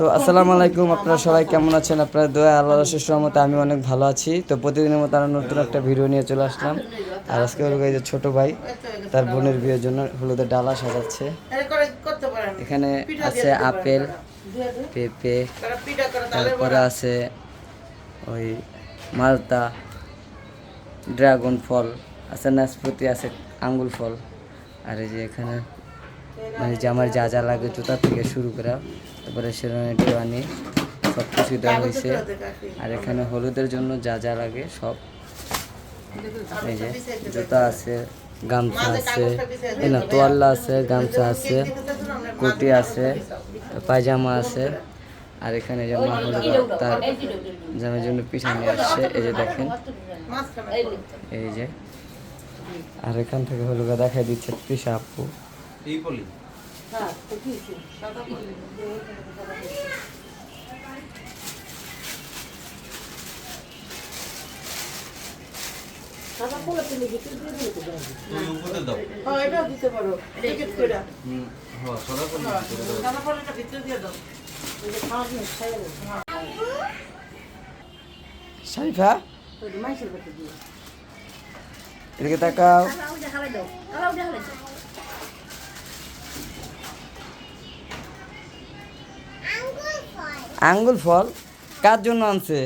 তো আসসালামু আলাইকুম আপনারা সবাই কেমন আছেন? আপনারা দোয়া আল্লাহ আমি অনেক ভালো আছি। তো প্রতিদিনের মতো আমরা নতুন একটা ভিডিও নিয়ে চলে আসলাম। আর আজকে হলো যে ছোট ভাই তার বোনের বিয়ের জন্য হলুদের ডালা সাজাচ্ছে। এখানে আছে আপেল পেঁপে তারপরে আছে ওই মালতা ড্রাগন ফল আছে নাশপাতি আছে আঙ্গুল ফল। আর এই যে এখানে মানে যে আমার যা যা লাগে জুতা থেকে শুরু করা তারপরে সেরকম আনি সব কিছু দেওয়া হয়েছে। আর এখানে হলুদের জন্য যা যা লাগে সব। এই যে জুতা আছে গামছা আছে না তোয়াল্লা আছে গামছা আছে কোটি আছে পায়জামা আছে। আর এখানে যে মা হলুদ তার জামের জন্য পিঠা নিয়ে আসছে এই যে দেখেন। এই যে। আর এখান থেকে হলুদ দেখাই দিচ্ছে তৃষা আপু। এই বলি তুমি উপরে দাও। হুম হ্যাঁ সদা পলি ভিতরে দাও। শারিফা? এদিকে তাকাও। আঙ্গুল ফল কার জন্য আনছে?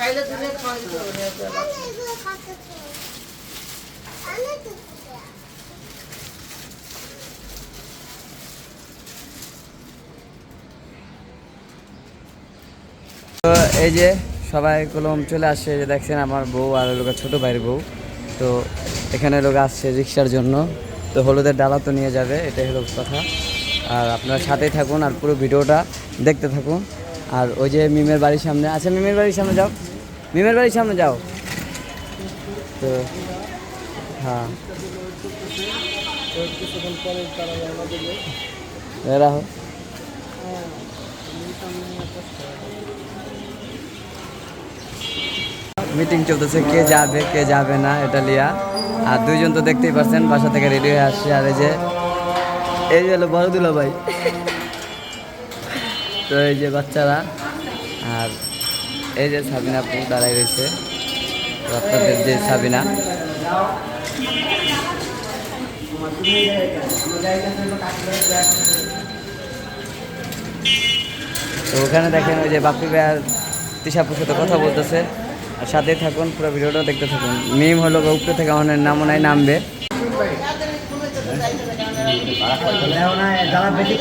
খাইলে তুমি তো এই যে সবাই কলম চলে আসছে যে দেখছেন আমার বউ আর লোক ছোট ভাইয়ের বউ। তো এখানে লোক আসছে রিক্সার জন্য। তো হলুদের ডালা তো নিয়ে যাবে, এটাই হলো কথা। আর আপনারা সাথেই থাকুন আর পুরো ভিডিওটা দেখতে থাকুন। আর ওই যে মিমের বাড়ির সামনে আচ্ছা মিমের বাড়ির সামনে যাও। মিমের বাড়ির সামনে যাও। তো হ্যাঁ। মিটিং চলতেছে, কে যাবে কে যাবে না, এটা লিয়া। আর দুইজন তো দেখতেই পাচ্ছেন বাসা থেকে রেডি হয়ে আসছে। আর এই যে এই যে হলো বড় দুলো ভাই তো এই যে বাচ্চারা, আর এই যে সাবিনা আপু দাঁড়াই রয়েছে। আপনাদের যে সাবিনা। তো ওখানে দেখেন ওই যে বাপি ভাই আর তিশাপুর সাথে কথা বলতেছে। আর সাথে থাকুন, পুরো ভিডিওটা দেখতে থাকুন। মিম হলো উপরে থেকে আমাদের নামও নাই, নামবে। যারা বেশি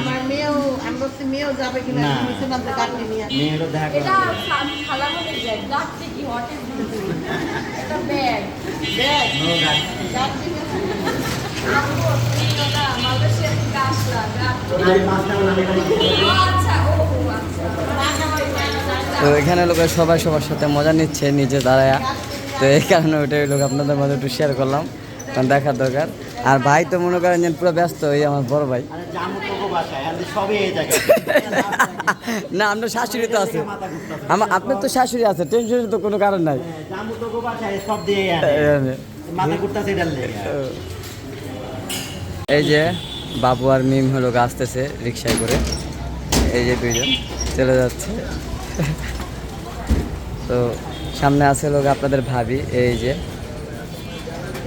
আমার মেয়েও আমি বলছি মেয়েও যাবে কিনা গাড়ি নিয়ে। এটা খালা কি? হটে এটা ব্যাগ গাড়ি। আচ্ছা। আচ্ছা। তো এখানে লোক সবাই সবার সাথে মজা নিচ্ছে নিজে দাঁড়ায়া। তো এই কারণে ওইটাই লোক আপনাদের মধ্যে একটু শেয়ার করলাম। কারণ দেখার দরকার। আর ভাই তো মনে করেন যে পুরো ব্যস্ত এই আমার বড় ভাই। না আপনার শাশুড়ি তো আছে। আমার আপনার তো শাশুড়ি আছে টেনশনের তো কোনো কারণ নাই। লেগে এই যে বাবু আর মিম হলো আসতেছে রিক্সায় করে। এই যে দুইজন চলে যাচ্ছে। তো সামনে আছে লোক আপনাদের ভাবি এই যে।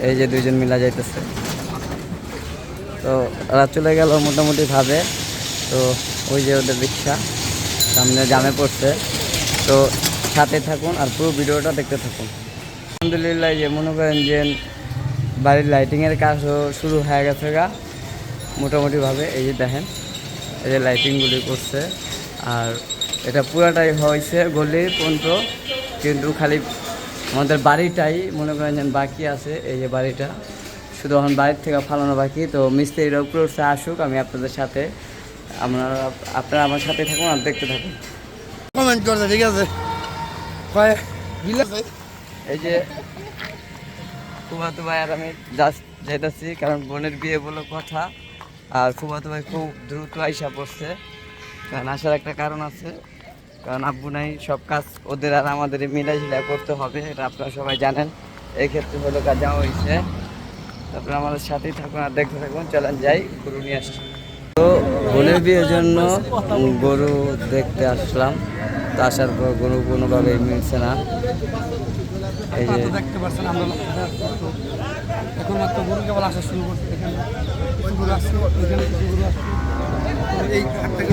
এই যে দুইজন মিলা যাইতেছে। তো ওরা চলে গেল মোটামুটি ভাবে তো ওই যে ওদের রিক্সা, সামনে জামে পড়ছে। তো সাথে থাকুন আর পুরো ভিডিওটা দেখতে থাকুন। আলহামদুলিল্লাহ যে মনে করেন যে বাড়ির লাইটিংয়ের কাজও শুরু হয়ে গেছে গা, মোটামুটিভাবে। এই যে দেখেন, এই যে লাইটিংগুলি করছে। আর এটা পুরাটাই হয়েছে গলি পর্যন্ত, কিন্তু খালি আমাদের বাড়িটাই মনে করেন বাকি আছে, এই যে বাড়িটা। শুধু এখন বাড়ির থেকে ফালানো বাকি তো মিস্ত্রিরা উপরে উঠছে আসুক আমি আপনাদের সাথে আপনারা আপনারা আমার সাথে থাকুন আর দেখতে থাকুন। কমেন্ট করতে ঠিক আছে। এই যে ফুফাতো ভাই আর আমি জাস্ট যেতেছি কারণ বোনের বিয়ে বলে কথা আর ফুফাতো ভাই খুব দ্রুত আইসা পড়ছে। কারণ আসার একটা কারণ আছে কারণ আব্বু নাই সব কাজ ওদের আর আমাদের মিলাঝিলা করতে হবে এটা আপনারা সবাই জানেন। এই ক্ষেত্রে হলো কাজ যাওয়া হয়েছে তারপরে আমাদের সাথেই থাকুন আর দেখতে থাকুন চলেন যাই গরু নিয়ে আসছি। তো বোনের বিয়ের জন্য গরু দেখতে আসলাম। তো আসার পর গরু কোনোভাবেই মিলছে না। এই যে তো দেখতে পাচ্ছেন আমরা এখন মাত্র গরু কেবল আসা শুরু করছে এখানে গরু আসছে এখানে গরু আসছে। এই হাটটা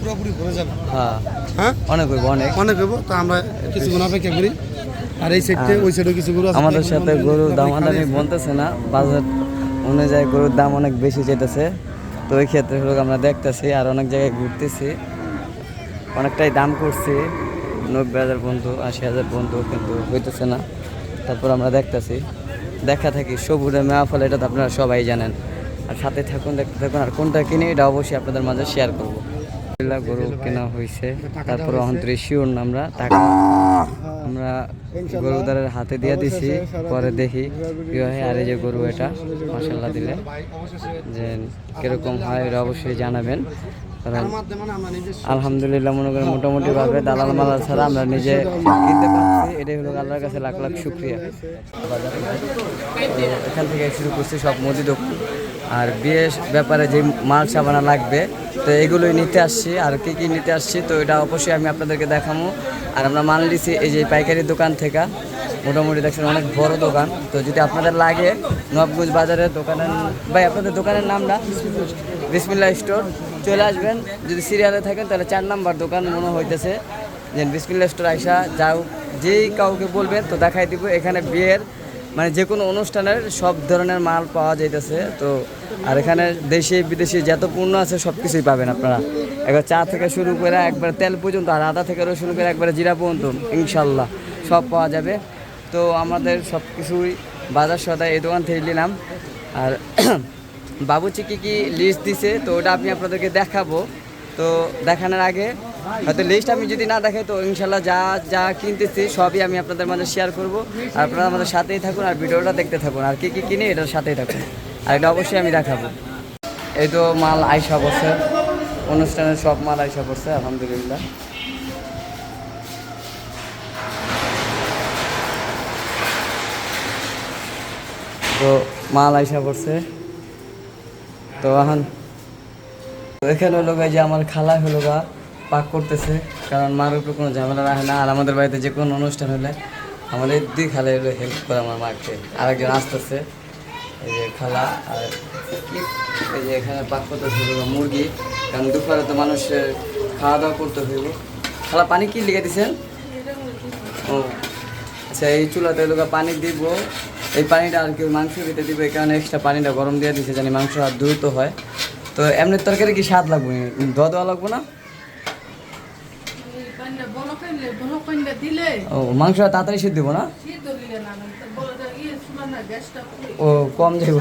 পুরোপুরি ভরে যাবে। হ্যাঁ। হ্যাঁ? অনেক হইব অনেক। অনেক হইব তো আমরা কিছুক্ষণ অপেক্ষা করি। আর এই সাইডে ওই সাইডে কিছু গরু আছে আমাদের সাথে গরুর দামাদামি বলতেছে না বাজার অনুযায়ী গরুর দাম অনেক বেশি যেতেছে তো ওই ক্ষেত্রে হলো আমরা দেখতেছি আর অনেক জায়গায় ঘুরতেছি। অনেকটাই দাম করছি নব্বই হাজার বন্ধু আশি হাজার বন্ধু কিন্তু হইতেছে না। তারপর আমরা দেখতেছি দেখা থাকি সবুরে মেয়া ফলে এটা তো আপনারা সবাই জানেন। আর সাথে থাকুন দেখতে থাকুন আর কোনটা কিনে এটা অবশ্যই আপনাদের মাঝে শেয়ার করব। গরু কেনা হয়েছে তারপর অন্তরে শিওর না আমরা টাকা। আমরা গরুদারের হাতে দিয়ে দিছি, পরে দেখি। কি হয় আর এই যে গরু এটা মাসাল্লাহ দিলে। যে কীরকম হয় এটা অবশ্যই জানাবেন। কারণ আলহামদুলিল্লাহ মনে করেন মোটামুটি ভাবে দালাল মালাল ছাড়া আমরা নিজে কিনতে পারছি। এটাই হলো আল্লাহর কাছে লাখ লাখ শুক্রিয়া। এখান থেকে শুরু করছি সব মুদি দোকান আর বিয়ের ব্যাপারে যে মাল সাবানা লাগবে, তো এগুলোই নিতে আসছি। আর কি কি নিতে আসছি, তো এটা অবশ্যই আমি আপনাদেরকে দেখাবো আর আমরা মাল নিছি এই যে পাইকারি দোকান থেকে। মোটামুটি দেখছেন অনেক বড় দোকান। তো যদি আপনাদের লাগে, নবগঞ্জ বাজারের দোকানের, ভাই, আপনাদের দোকানের নামটা বিসমিল্লা স্টোর। চলে আসবেন। যদি সিরিয়ালে থাকেন, তাহলে চার নাম্বার দোকান মনে হইতেছে। যে বিসমিল্লা স্টোর আইসা যাও, যেই কাউকে বলবেন, তো দেখাই দিব। এখানে বিয়ের মানে যে কোনো অনুষ্ঠানের সব ধরনের মাল পাওয়া যাইতেছে, তো আর এখানে দেশে, বিদেশে যত পণ্য আছে সব কিছুই পাবেন আপনারা। একবার চা থেকে শুরু করে একবার তেল পর্যন্ত আর আদা থেকে শুরু করে একবার জিরা পর্যন্ত, ইনশাল্লাহ, সব পাওয়া যাবে। তো আমাদের সব কিছুই বাজার সদায় এই দোকান থেকে নিলাম। আর বাবুচি কী কী লিস্ট দিছে, তো ওটা আমি আপনাদেরকে দেখাবো। তো দেখানোর আগে হয়তো লিস্ট আমি যদি না দেখাই তো ইনশাল্লাহ যা যা কিনতেছি সবই আমি আপনাদের মাঝে শেয়ার করব। আর আপনারা আমাদের সাথেই থাকুন আর ভিডিওটা দেখতে থাকুন। আর কী কী কিনে এটার সাথেই থাকুন। আর এটা অবশ্যই আমি দেখাবো। এই তো মাল আইসা বসে অনুষ্ঠানের সব মাল আইসা পড়ছে, আলহামদুলিল্লাহ। তো মাল আইসা পড়ছে। তো এখন, এখানে হলো যে আমার খালা হলো গা। পাক করতেছে, কারণ মার উপরে কোনো ঝামেলা রাখে না, আর আমাদের বাড়িতে যে কোনো অনুষ্ঠান হলে আমাদের দুই খালে হলো হেল্প করে আমার মাকে। আরেকজন আসতেছে, এই যে খালা, আর এই যে এখানে পাক করতেছে মুরগি। কারণ দুপুরে তো মানুষের খাওয়া দাওয়া করতে হইব। খালা, পানি কি লিখে দিছেন? ও আচ্ছা এই চুলাতে গা পানি দিব। এই পানিটা আর কি মাংস খেতে দিব, এই কারণে এক্সট্রা পানিটা গরম দিয়ে দিছে, জানি মাংস আর দ্রুত হয়। তো এমনি তরকারি কি স্বাদ লাগবে? দোয়া দেওয়া লাগবে না? ও, মাংস তাড়াতাড়ি সিদ্ধ দিব না? ও, কম যাইব।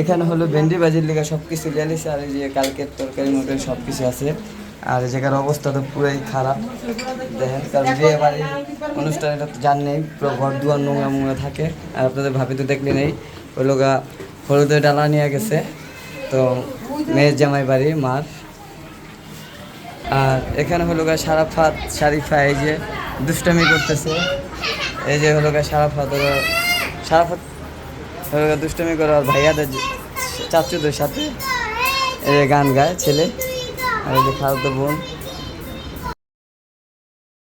এখানে হলো ভেন্ডি বাজির লিগা সব কিছু লিয়ালিছে আর এই যে কালকের তরকারি মটর সব কিছু আছে। আর জায়গার অবস্থা তো পুরাই খারাপ। দেখেন, কারণ বিয়ে বাড়ির অনুষ্ঠান এটা তো জান নেই, পুরো ঘর দুয়ার নোংরা মোংরা থাকে। আর আপনাদের ভাবি তো দেখলে নেই ওই লোকা হলুদের ডালা নিয়ে গেছে। তো মেয়ের জামাই বাড়ি, মার। আর এখানে হলো গা সারাফাত শারিফা এই যে দুষ্টামি করতেছে। এই যে হলো গা সারাফাত, ওরা সারাফাত হলো গা দুষ্টামি করে আর ভাইয়াদের চাচুদের সাথে। এই যে গান গায় ছেলে। আর এই যে খালতো বোন।